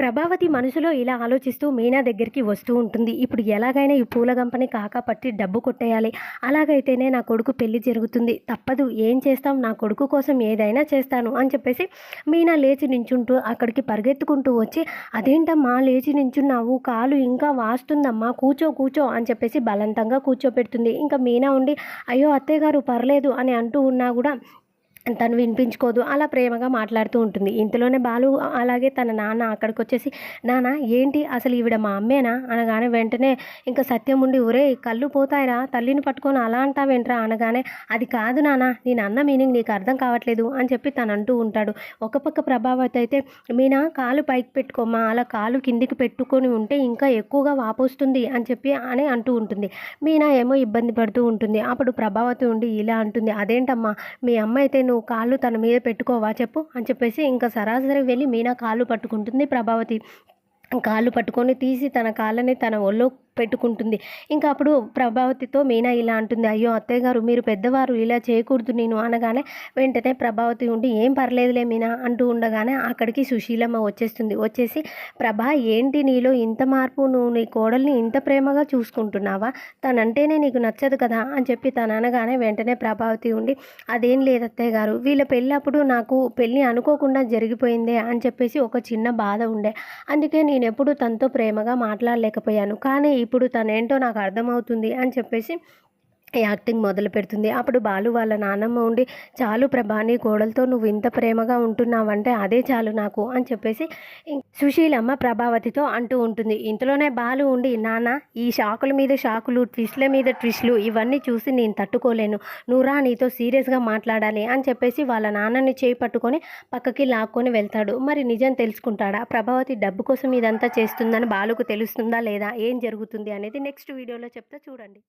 ప్రభావతి మనసులో ఇలా ఆలోచిస్తూ మీనా దగ్గరికి వస్తూ ఉంటుంది. ఇప్పుడు ఎలాగైనా ఈ పూల గంపని కాకా పట్టి డబ్బు కొట్టేయాలి. అలాగైతేనే నా కొడుకు పెళ్ళి జరుగుతుంది. తప్పదు. ఏం చేస్తాం? నా కొడుకు కోసం ఏదైనా చేస్తాను అని చెప్పేసి మీనా లేచి నించుంటూ అక్కడికి పరిగెత్తుకుంటూ వచ్చి అదేంటమ్మా? లేచి నించున్నావు. కాలు ఇంకా వాస్తుందమ్మా. కూర్చో కూర్చో అని చెప్పేసి బలవంతంగా కూర్చోపెడుతుంది. ఇంకా మీనా ఉండి అయ్యో అత్తయ్య గారు పర్లేదు అని అంటూ ఉన్నా కూడా తను వినిపించుకోదు. అలా ప్రేమగా మాట్లాడుతూ ఉంటుంది. ఇంతలోనే బాలు అలాగే తన నాన్న అక్కడికి వచ్చేసి నాన్న ఏంటి? అసలు ఈవిడ మా అమ్మేనా? అనగానే వెంటనే ఇంకా సత్యం ఉండి ఒరే కళ్ళు పోతాయిరా తల్లిని పట్టుకొని అలా అంటావేంట్రా? అనగానే అది కాదు నాన్న నేను అన్న మీనింగ్ నీకు అర్థం కావట్లేదు అని చెప్పి తను అంటూ ఉంటాడు. ఒక పక్క ప్రభావతి అయితే మీనా కాలు పైకి పెట్టుకోమ్మా అలా కాలు కిందికి పెట్టుకొని ఉంటే ఇంకా ఎక్కువగా వాపొస్తుంది అని చెప్పి అని అంటూ ఉంటుంది. మీనా ఏమో ఇబ్బంది పడుతూ ఉంటుంది. అప్పుడు ప్రభావతి ఉండి ఇలా అంటుంది అదేంటమ్మా మీ అమ్మ అయితే నువ్వు కాళ్ళు తన మీద పెట్టుకోవా చెప్పు అని చెప్పేసి ఇంకా సరాసరి వెళ్ళి మీనా కాళ్ళు పట్టుకుంటుంది ప్రభావతి. కాళ్ళు పట్టుకొని తీసి తన కాళ్ళని తన ఒళ్ళో పెట్టుకుంటుంది. ఇంకా అప్పుడు ప్రభావతితో మీనా ఇలా అంటుంది అయ్యో అత్తయ్య గారు మీరు పెద్దవారు ఇలా చేయకూడదు నేను అనగానే వెంటనే ప్రభావతి ఉండి ఏం పర్లేదులే మీనా అంటూ ఉండగానే అక్కడికి సుశీలమ్మ వచ్చేస్తుంది. వచ్చేసి ప్రభా ఏంటి నీలో ఇంత మార్పు? నువ్వు నీ కోడల్ని ఇంత ప్రేమగా చూసుకుంటున్నావా? తనంటేనే నీకు నచ్చదు కదా అని చెప్పి తను అనగానే వెంటనే ప్రభావతి ఉండి అదేం లేదు అత్తయ్య గారు వీళ్ళ పెళ్ళి అప్పుడు నాకు పెళ్ళి అనుకోకుండా జరిగిపోయిందే అని చెప్పేసి ఒక చిన్న బాధ ఉండే. అందుకే నేను ఎప్పుడు తనతో ప్రేమగా మాట్లాడలేకపోయాను. కానీ ఇప్పుడు తనేంటో నాకు అర్థమవుతుంది అని చెప్పేసి యాక్టింగ్ మొదలు పెడుతుంది. అప్పుడు బాలు వాళ్ళ నానమ్మ ఉండి చాలు ప్రభా నీ కోడలతో నువ్వు ఇంత ప్రేమగా ఉంటున్నావంటే అదే చాలు నాకు అని చెప్పేసి సుశీలమ్మ ప్రభావతితో అంటూ ఉంటుంది. ఇంతలోనే బాలు ఉండి నాన్న ఈ షాకుల మీద షాకులు ట్విస్ట్ల మీద ట్విస్ట్లు ఇవన్నీ చూసి నేను తట్టుకోలేను. నువ్వురా నీతో సీరియస్గా మాట్లాడాలి అని చెప్పేసి వాళ్ళ నాన్నని చేయి పట్టుకొని పక్కకి లాక్కొని వెళ్తాడు. మరి నిజం తెలుసుకుంటాడా? ప్రభావతి డబ్బు కోసం ఇదంతా చేస్తుందని బాలుకు తెలుస్తుందా లేదా? ఏం జరుగుతుంది అనేది నెక్స్ట్ వీడియోలో చెప్తా చూడండి.